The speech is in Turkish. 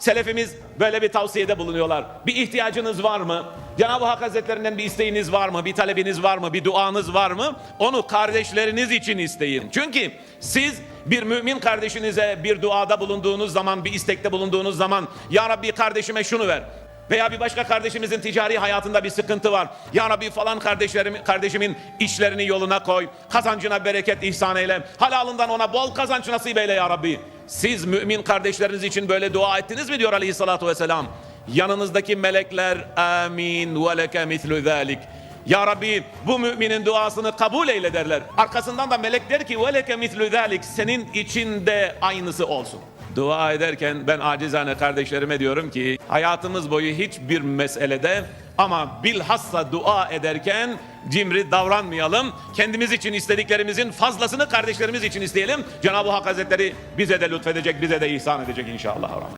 Selefimiz böyle bir tavsiyede bulunuyorlar. Bir ihtiyacınız var mı? Cenab-ı Hak Hazretlerinden bir isteğiniz var mı? Bir talebiniz var mı? Bir duanız var mı? Onu kardeşleriniz için isteyin. Çünkü siz bir mümin kardeşinize bir duada bulunduğunuz zaman, bir istekte bulunduğunuz zaman Ya Rabbi kardeşime şunu ver. Veya bir başka kardeşimizin ticari hayatında bir sıkıntı var. Ya Rabbi falan kardeşlerim, kardeşimin işlerini yoluna koy. Kazancına bereket ihsan eyle. Halalından ona bol kazanç nasip eyle ya Rabbi. Siz mümin kardeşleriniz için böyle dua ettiniz mi diyor aleyhissalatu vesselam. Yanınızdaki melekler amin ve leke mislü zalik. Ya Rabbi bu müminin duasını kabul eyle derler. Arkasından da melek der ki veleke mislü zalik senin için de aynısı olsun. Dua ederken ben acizane kardeşlerime diyorum ki hayatımız boyu hiçbir meselede ama bilhassa dua ederken cimri davranmayalım. Kendimiz için istediklerimizin fazlasını kardeşlerimiz için isteyelim. Cenab-ı Hak Hazretleri bize de lütfedecek, bize de ihsan edecek inşallah.